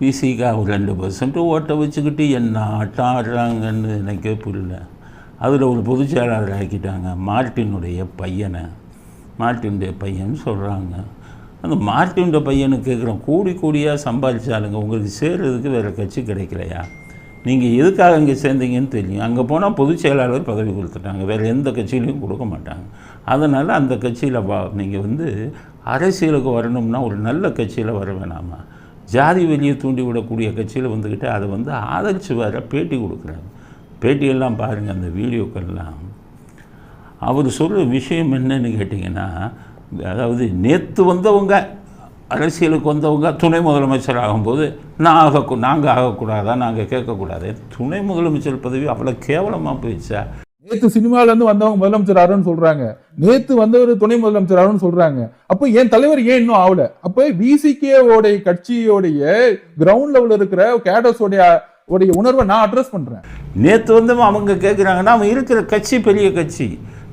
விசிகா ஒரு ரெண்டு பர்சன்ட் ஓட்டை வச்சுக்கிட்டு என்ன ஆட்டம் ஆடுறாங்கன்னு எனக்கே புரியல. அதில் ஒரு பொதுச் செயலாளர் ஆக்கிட்டாங்க மார்ட்டினுடைய பையனை. மார்ட்டினுடைய பையன் சொல்கிறாங்க அந்த மார்ட்டினுடைய பையனுக்கு கேட்குறோம் கூடி கூடியாக சம்பாதிச்சாலுங்க உங்களுக்கு சேர்றதுக்கு வேறு கட்சி கிடைக்கலையா? நீங்கள் எதுக்காக இங்கே சேர்ந்தீங்கன்னு தெரியும். அங்கே போனால் பொதுச் செயலாளர் பதவி கொடுத்துட்டாங்க. வேறு எந்த கட்சியிலையும் கொடுக்க மாட்டாங்க. அதனால் அந்த கட்சியில் வா நீங்கள் வந்து அரசியலுக்கு வரணும்னா ஒரு நல்ல கட்சியில் வர வேணாமா? ஜாதி வெளியே தூண்டி விடக்கூடிய கட்சியில் வந்துக்கிட்டு அதை வந்து ஆதரித்து வர பேட்டி கொடுக்குறாங்க பேட்டியெல்லாம் பாருங்கள் அந்த வீடியோக்கள்லாம். அவர் சொல்கிற விஷயம் என்னன்னு கேட்டிங்கன்னா அதாவது நேற்று வந்தவங்க அரசியலுக்கு வந்தவங்க துணை முதலமைச்சர் ஆகும்போது நான் ஆக நாங்கள் ஆகக்கூடாதா நாங்கள் கேட்கக்கூடாது? துணை முதலமைச்சர் பதவி அவ்வளோ கேவலமாக போயிடுச்சா? நேத்து சினிமால இருந்து வந்தவங்க முதலமைச்சர் ஆறுன்னு சொல்றாங்க. நேத்து வந்தவர் துணை முதலமைச்சர் ஆறுன்னு சொல்றாங்க. அப்ப என் தலைவர் ஏன் இன்னும் ஆகல அப்ப விசிகேவோடைய கட்சியோடைய கிரவுண்ட் லெவல்ல இருக்கிற கேடர்ஸோடைய உடைய உணர்வை நான் அட்ரஸ் பண்றேன். நேற்று வந்து அவங்க கேட்குறாங்கன்னா அவன் இருக்கிற கட்சி பெரிய கட்சி.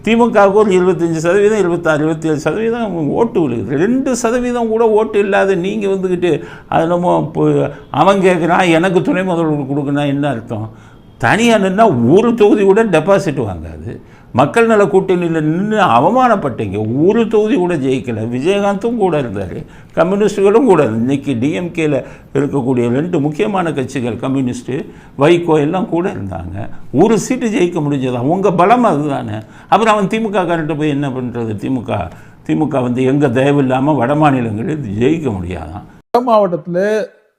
திமுகவுக்கு ஒரு இருபத்தஞ்சி சதவீதம் இருபத்தாறு இருபத்தேழு சதவீதம் ஓட்டு விழுகுது. ரெண்டு சதவீதம் கூட ஓட்டு இல்லாத நீங்கள் வந்துக்கிட்டு அது நம்ம அவன் கேட்குறான் எனக்கு துணை முதல்வர் கொடுக்குன்னா என்ன அர்த்தம்? தனியாக நின்னா ஒரு தொகுதி கூட டெபாசிட் வாங்காது. மக்கள் நல கூட்டணியில் நின்று அவமானப்பட்டீங்க. ஒரு தொகுதி கூட ஜெயிக்கலை. விஜயகாந்தும் கூட இருந்தார். கம்யூனிஸ்டுகளும் கூட இன்னைக்கு டிஎம்கேயில் இருக்கக்கூடிய ரெண்டு முக்கியமான கட்சிகள் கம்யூனிஸ்ட்டு வைகோ எல்லாம் கூட இருந்தாங்க. ஒரு சீட்டு ஜெயிக்க முடிஞ்சதா? உங்கள் பலம் அதுதானே. அப்புறம் அவன் திமுக காரன்ட்ட போய் என்ன பண்ணுறது திமுக திமுக வந்து எங்கே தயவு இல்லாமல் வட மாநிலங்களில் ஜெயிக்க முடியாதான். வட மாவட்டத்தில்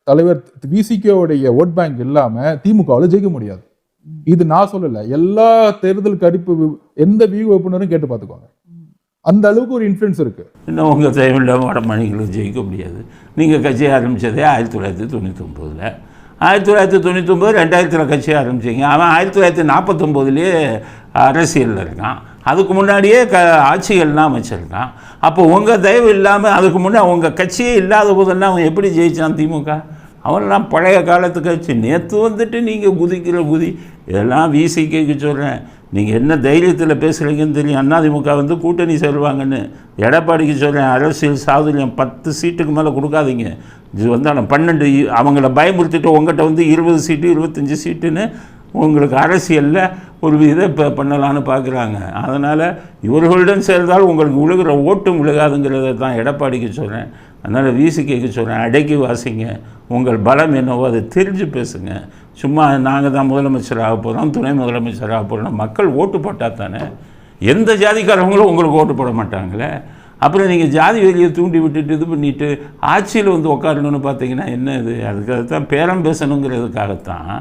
தலைவர் பிசிகேவுடைய ஓட் பேங்க் இல்லாமல் திமுகவில் ஜெயிக்க முடியாது. இது நான் சொல்லல. எல்லா தேர்தல் கடிப்பு எந்த வியூ ஓப்பனரும் கேட்டு பார்த்துக்கோங்க. அந்த அளவுக்கு ஒரு இன்ஃப்ளூயன்ஸ் இருக்கு. இன்னும் உங்கள் தேவையில்லாமல் வட மாநிலங்களுக்கு ஜெயிக்க முடியாது. நீங்கள் கட்சி ஆரம்பித்ததே ஆயிரத்தி தொள்ளாயிரத்தி தொண்ணூத்தொம்போதில். ஆயிரத்தி தொள்ளாயிரத்தி தொண்ணூத்தொம்பது ரெண்டாயிரத்தில் கட்சி ஆரம்பிச்சிங்க. அவன் ஆயிரத்தி தொள்ளாயிரத்தி நாற்பத்தொம்போதுலேயே அரசியலில் இருக்கான். அதுக்கு முன்னாடியே க ஆட்சிகள்லாம் அமைச்சிருக்கான். அப்போ உங்கள் தயவு இல்லாமல் அதுக்கு முன்னே உங்கள் கட்சியே இல்லாத போதெல்லாம் அவன் எப்படி ஜெயிச்சான் திமுக? அவன்லாம் பழைய காலத்துக்கு வச்சு நேற்று வந்துட்டு நீங்கள் குதிக்கிற குதி இதெல்லாம் விசிகேக்கு சொல்கிறேன் நீங்கள் என்ன தைரியத்தில் பேசுகிறீங்கன்னு தெரியும். அதிமுக வந்து கூட்டணி செல்வாங்கன்னு எடப்பாடிக்கு சொல்கிறேன் அரசியல் சாதுரியம் பத்து சீட்டுக்கு மேலே கொடுக்காதீங்க. இது வந்தாலும் பன்னெண்டு அவங்கள பயமுறுத்திட்டு உங்கள்கிட்ட வந்து இருபது சீட்டு இருபத்தஞ்சி சீட்டுன்னு உங்களுக்கு அரசியலில் ஒரு இதை இப்போ பண்ணலான்னு பார்க்குறாங்க அதனால் இவர்களுடன் சேர்ந்தால் உங்களுக்கு விழுகிற ஓட்டும் விழுகாதுங்கிறத தான் எடப்பாடிக்கு சொல்கிறேன் அதனால் விசிகேக்கு சொல்கிறேன் அடக்கி வாசிங்க. உங்கள் பலம் என்னவோ அதை தெரிஞ்சு பேசுங்க. சும்மா நாங்கள் தான் முதலமைச்சர் ஆக போகிறோம் துணை முதலமைச்சர் ஆக போகிறோம் மக்கள் ஓட்டு போட்டால் தானே? எந்த ஜாதிக்காரவங்களும் உங்களுக்கு ஓட்டு போட மாட்டாங்களே? அப்புறம் நீங்கள் ஜாதி வெளியை தூண்டி விட்டுட்டு இது பண்ணிட்டு ஆட்சியில் வந்து உட்காரணும்னு பார்த்தீங்கன்னா என்ன இது? அதுக்காக தான் பேரம் பேசணுங்கிறதுக்காகத்தான்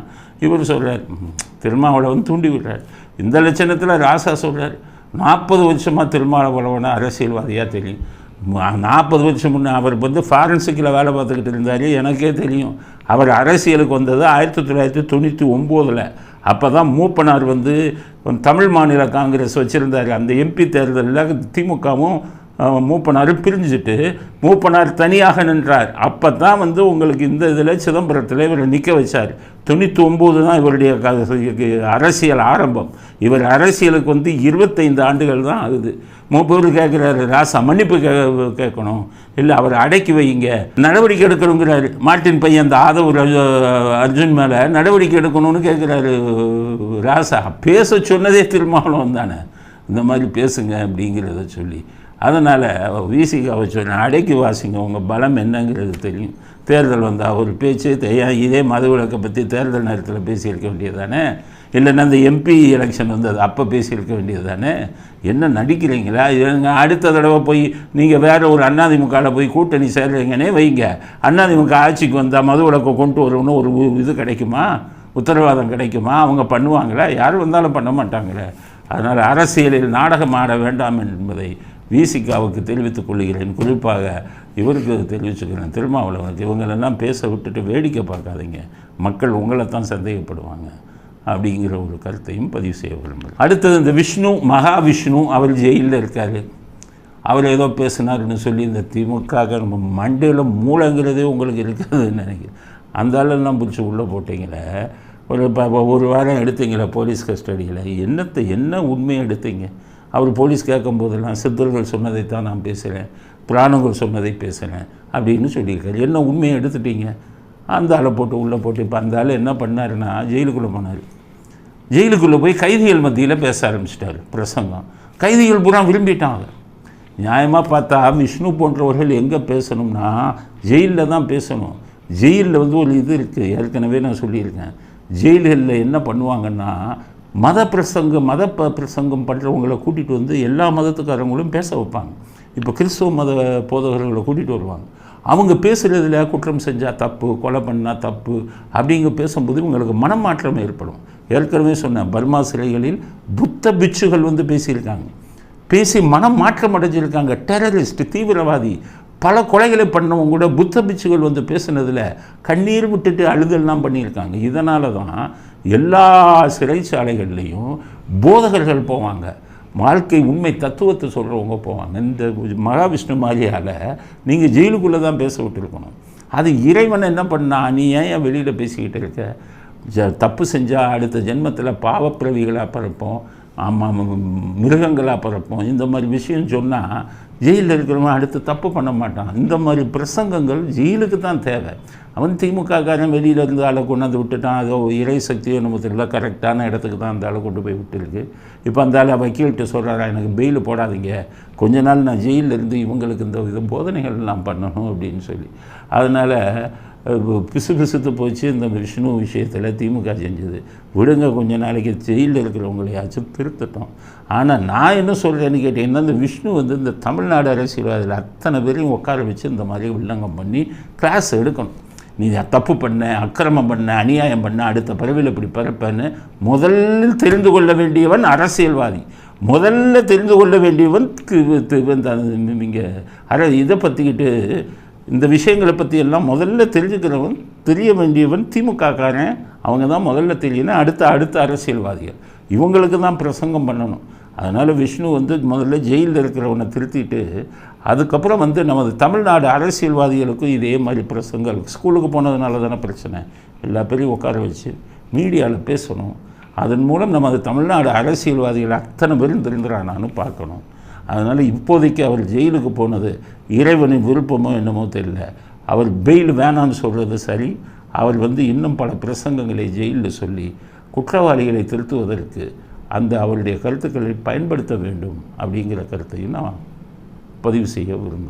இவர் சொல்கிறார் திருமாவளவன் தூண்டி விடுறார். இந்த லட்சணத்தில் ராசா சொல்கிறார் நாற்பது வருஷமாக திருமாவளவனை அரசியல்வாதியாக தெரியும். நாற்பது வருஷம் முன்னே அவர் வந்து ஃபாரன்சிக்கில் வேலை பார்த்துக்கிட்டு இருந்தார். எனக்கே தெரியும். அவர் அரசியலுக்கு வந்தது ஆயிரத்தி தொள்ளாயிரத்தி தொண்ணூற்றி ஒம்போதில். அப்போ தான் மூப்பனார் வந்து தமிழ் மாநில காங்கிரஸ் வச்சுருந்தார். அந்த எம்பி தேர்தலில் திமுகவும் மூப்பனார் பிரிஞ்சுட்டு மூப்பனார் தனியாக நின்றார். அப்போ தான் வந்து உங்களுக்கு இந்த இதில் சிதம்பரத்தில் இவரை நிற்க வச்சார். தொண்ணூற்றி ஒம்பது தான் இவருடைய க- அரசியல் ஆரம்பம். இவர் அரசியலுக்கு வந்து இருபத்தைந்து ஆண்டுகள் தான் ஆகுது. மூப்பவர் கேட்குறாரு ராசா மன்னிப்பு கே கேட்கணும். இல்லை அவர் அடக்கி வைங்க நடவடிக்கை எடுக்கணுங்கிறாரு. மாட்டின் பையன் அந்த ஆதவ் அர்ஜுன் மேலே நடவடிக்கை எடுக்கணும்னு கேட்குறாரு ராசா. பேச சொன்னதே திருமாவளவன் தானே. இந்த மாதிரி பேசுங்க அப்படிங்கிறத சொல்லி. அதனால் விசிகாவை சொன்னேன் அடைக்கி வாசிங்க உங்கள் பலம் என்னங்கிறது தெரியும். தேர்தல் வந்தால் ஒரு பேச்சு தெ- இதே மதுவிலக்கை பற்றி தேர்தல் நேரத்தில் பேசியிருக்க வேண்டியது தானே இல்லைன்னா அந்த எம்பி எலெக்ஷன் வந்தது அப்போ பேசியிருக்க வேண்டியது தானே என்ன நடிக்கிறீங்களா? இதுங்க அடுத்த தடவை போய் நீங்கள் வேறு ஒரு அண்ணாதிமுகவில் போய் கூட்டணி சேர்றீங்கன்னே வைங்க. அண்ணாதிமுக ஆட்சிக்கு வந்தால் மதுவிலக்கை கொண்டு வரணும்னு ஒரு உ- இது கிடைக்குமா? உத்தரவாதம் கிடைக்குமா? அவங்க பண்ணுவாங்களா? யார் வந்தாலும் பண்ண மாட்டாங்களே. அதனால் அரசியலில் நாடகம் ஆட வேண்டாம் என்பதை விசிகாவுக்கு தெரிவித்துக் கொள்கிறேன் குறிப்பாக இவருக்கு தெரிவிச்சுக்கிறேன் திருமாவளவனுக்கு இவங்களெல்லாம் பேச விட்டுட்டு வேடிக்கை பார்க்காதீங்க. மக்கள் உங்களை தான் சந்தேகப்படுவாங்க. அப்படிங்கிற ஒரு கருத்தையும் பதிவு செய்ய விரும்புகிறேன். அடுத்தது இந்த விஷ்ணு மகாவிஷ்ணு அவர் ஜெயிலில் இருக்கார். அவர் ஏதோ பேசினாருன்னு சொல்லி இந்த திமுக நம்ம மண்டையில் மூளைங்கிறதே உங்களுக்கு இருக்கிறதுன்னு நினைக்கிறேன். அந்த ஆளெல்லாம் பிடிச்சி உள்ளே போட்டீங்களே. ஒரு ப- ஒரு வாரம் எடுத்தீங்களே போலீஸ் கஸ்டடியில். என்னத்தை என்ன உண்மையை எடுத்தீங்க? அவர் போலீஸ் கேட்கும்போதெல்லாம் சித்தர்கள் சொன்னதை தான் நான் பேசுகிறேன் புராணங்கள் சொன்னதை பேசுகிறேன் அப்படின்னு சொல்லியிருக்காரு. என்ன உண்மையை எடுத்துட்டீங்க? அந்த ஆளை போட்டு உள்ளே போட்டு இப்போ அந்த ஆள் என்ன பண்ணாருன்னா ஜெயிலுக்குள்ளே போனார். ஜெயிலுக்குள்ளே போய் கைதிகள் மத்தியில் பேச ஆரம்பிச்சிட்டாரு பிரசங்கம். கைதிகள் பூரா விரும்பிட்டாங்க நியாயமாக பார்த்தா விஷ்ணு போன்றவர்கள் எங்கே பேசணும்னா ஜெயிலில் தான் பேசணும். ஜெயிலில் வந்து ஒரு இது இருக்குது ஏற்கனவே நான் சொல்லியிருக்கேன். ஜெயில்களில் என்ன பண்ணுவாங்கன்னா மத பிரசங்கம் மத ப பிரசங்கம் பண்ணுறவங்களை கூட்டிகிட்டு வந்து எல்லா மதத்துக்காரங்களும் பேச வைப்பாங்க. இப்போ கிறிஸ்துவ மத போதகர்களை கூட்டிகிட்டு வருவாங்க. அவங்க பேசுகிறதுல குற்றம் செஞ்சால் தப்பு கொலை பண்ணால் தப்பு அப்படிங்க பேசும்போது இவங்களுக்கு மனமாற்றம் ஏற்படும். ஏற்கனவே சொன்னேன் பர்மா சிலைகளில் புத்த பிட்சுகள் வந்து பேசியிருக்காங்க. பேசி மனம் மாற்றம் அடைஞ்சிருக்காங்க. டெரரிஸ்ட் தீவிரவாதி பல கொலைகளை பண்ணவங்க கூட புத்த பிட்சுகள் வந்து பேசுனதில் கண்ணீர் விட்டுட்டு அழுதல்லாம் பண்ணியிருக்காங்க. இதனால தான் எல்லா சிறைச்சாலைகள்லேயும் போதகர்கள் போவாங்க. வாழ்க்கை உண்மை தத்துவத்தை சொல்கிறவங்க போவாங்க. இந்த மகாவிஷ்ணு மாதிரியால் நீங்கள் ஜெயிலுக்குள்ளே தான் பேச விட்டுருக்கணும். அது இறைவன் என்ன பண்ணா? நீ ஏன் வெளியில் பேசிக்கிட்டு இருக்க? ஜ தப்பு செஞ்சால் அடுத்த ஜென்மத்தில் பாவப்பிரவிகளாக பிறப்போம். ஆமாம் மிருகங்களாக பிறப்போம். இந்த மாதிரி விஷயம் சொன்னால் ஜெயிலில் இருக்கிறவன் அடுத்து தப்பு பண்ண மாட்டான். இந்த மாதிரி பிரசங்கங்கள் ஜெயிலுக்கு தான் தேவை. அவன் திமுகக்காரன் வெளியில இருந்து ஆளை கொண்டாந்து விட்டுட்டான். அதோ இறை சக்தியோ நம்ம தெரியல கரெக்டான இடத்துக்கு தான் அந்த ஆளை கொண்டு போய் விட்டுருக்கு. இப்போ அந்த ஆளை வக்கீல்கிட்ட சொல்கிறாரா எனக்கு பெயில் போடாதீங்க. கொஞ்ச நாள் நான் ஜெயிலில் இருந்து இவங்களுக்கு இந்த இது போதனைகள் நான் பண்ணணும் அப்படின்னு சொல்லி. அதனால் பிசு பிசுத்து போச்சு. இந்த விஷ்ணு விஷயத்தில் திமுக செஞ்சது. விடுங்க கொஞ்ச நாளைக்கு ஜெயிலில் இருக்கிறவங்களையாச்சும் திருத்தட்டும். ஆனால் நான் என்ன சொல்கிறேன்னு கேட்டீங்கன்னா இந்த விஷ்ணு வந்து இந்த தமிழ்நாடு அரசியல்வாதியில் அத்தனை பேரையும் உட்கார வச்சு இந்த மாதிரி உள்ளங்கம் பண்ணி கிளாஸ் எடுக்கணும். நீ தப்பு பண்ண அக்கிரமம் பண்ண அநியாயம் பண்ண அடுத்த பறவையில் இப்படி பறப்பன்னு முதலில் தெரிந்து கொள்ள வேண்டியவன் அரசியல்வாதி. முதல்ல தெரிந்து கொள்ள வேண்டியவன் இங்கே அர இதை பற்றிக்கிட்டு இந்த விஷயங்களை பற்றி எல்லாம் முதல்ல தெரிஞ்சுக்கிறவன் தெரிய வேண்டியவன் திமுகக்காரன். அவங்க தான் முதல்ல தெரியணும். அடுத்த அடுத்த அரசியல்வாதிகள். இவங்களுக்கு தான் பிரசங்கம் பண்ணணும். அதனால் விஷ்ணு வந்து முதல்ல ஜெயிலில் இருக்கிறவனை திருத்திட்டு அதுக்கப்புறம் வந்து நமது தமிழ்நாடு அரசியல்வாதிகளுக்கும் இதே மாதிரி பிரசங்கள். ஸ்கூலுக்கு போனதுனால தானே பிரச்சனை. எல்லா பேரையும் உட்கார வச்சு மீடியாவில் பேசணும். அதன் மூலம் நமது தமிழ்நாடு அரசியல்வாதிகள் அத்தனை பேரும் தெரிந்துறானான்னு பார்க்கணும். அதனால் இப்போதைக்கு அவர் ஜெயிலுக்கு போனது இறைவனின் விருப்பமோ என்னமோ தெரியல. அவர் பெயில் வேணான்னு சொல்கிறது சரி. அவர் வந்து இன்னும் பல பிரசங்கங்களை ஜெயிலில் சொல்லி குற்றவாளிகளை திருத்துவதற்கு அந்த அவருடைய கருத்துக்களை பயன்படுத்த வேண்டும் அப்படிங்கிற கருத்தையும் நான் பதிவு செய்ய விரும்புகிறேன்.